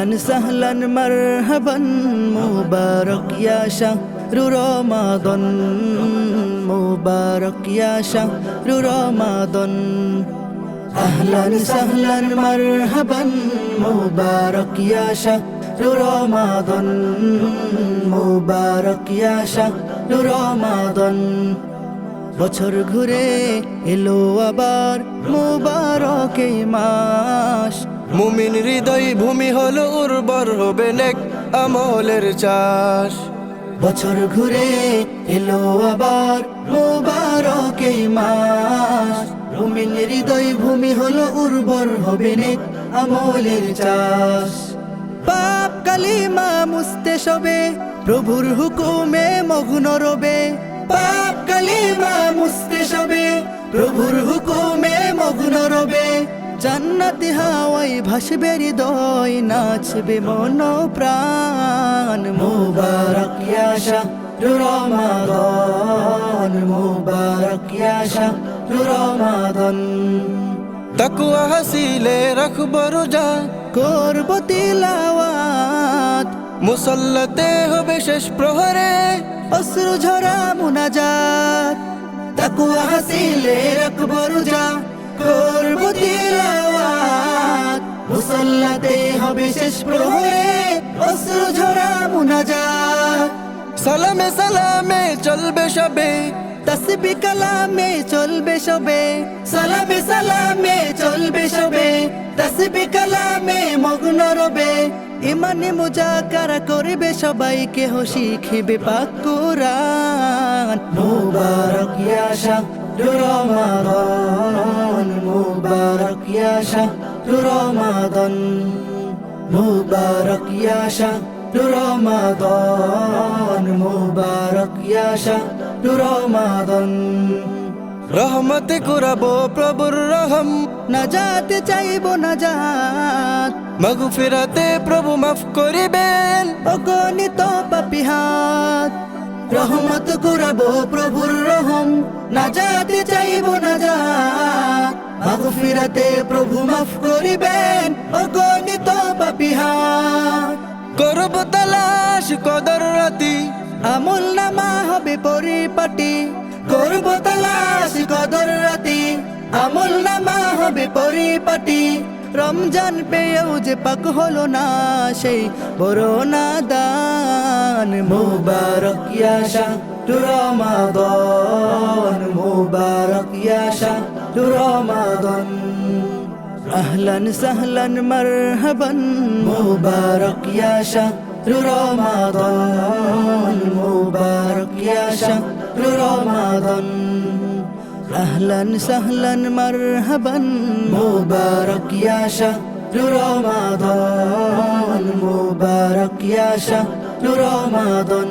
আহলান সাহলান মারহাবান মুবারক ইয়া শাহরু রমাদান মুবারক ইয়া শাহরু রমাদান আহলান সাহলান মারহাবান মুবারক ইয়া শাহরু রমাদান মুবারক ইয়া শাহরু রমাদান বছর ঘুরে এলো আবার মুবারক এই মাস। মুমিন হৃদয় ভূমি হলো উর্বর হবে নেক আমলের চাষ। বছর ঘুরে এলো আবার মুবারক এই মাস। মুমিন হৃদয় ভূমি হলো উর্বর হবে নে আমলের চাষ। পাপ কালিমা মুস্তে সবে প্রভুর হুকুমে মগ্ন রবে। পাপ কালিমা মুস্তে সবে প্রভুর হুকুমে মগ্ন রবে। জান্নাতি হাওয়াই ভাসবে হৃদয় নাচবে মন প্রাণ মুবারক ইয়া শাহরু রমাদান মুবারক শাহরু তাকুয়া হাসিলে রাখব রোজা। করব তিলাওয়াত। মুসল্লাতে হবে শেষ প্রহরে। অশ্রু ঝরা মুনাজাত। তাকুয়া হাসিলে রাখব রোজা। করব তিলাওয়াত। মুসল্লাতে হবে শেষ প্রহরে অশ্রু ঝরা মুনাজাত। সালামে সালামে চলবে সবে তসবি কালামে চলবে সবে। সালামে সালামে চলবে সবে তসবি কালামে মগ্ন রবে। ইমানে মুজাকারা করবে সবাইকে হো শিখিবে পাক কুরআন। মুবারক ইয়া শাহরু রমাদান ইয়া শাহরু মুবারক মুবারক রহমতে কুরাবো প্রভুর রহম নাজাতে চাইব নাজাত মগফিরাতে প্রভু মাফ করিবেন, অগণিত পাপিহাত রহমত কুরাবো প্রভুর রহম নাজাতে চাইব নাজাত মাগফিরাতে প্রভু মাফ করিবেন। অগণিত পাপিহাত করব তালাশ, কদর, রাতি, আমল নামা হবে পরিপাটি। করব তালাশ, কদর, রাতি, আমল নামা হবে পরিপাটি। রমজান পেয়েও যে পাক হলো না সেই বড় দান। মুবারক, ইয়া শাহরু রমাদান। মুবারক, ইয়া شهر رمضان أهلا سهلا مرحبا مبارك يا شهر رمضان مبارك يا شهر رمضان أهلا سهلا مرحبا مبارك يا شهر رمضان مبارك يا شهر رمضان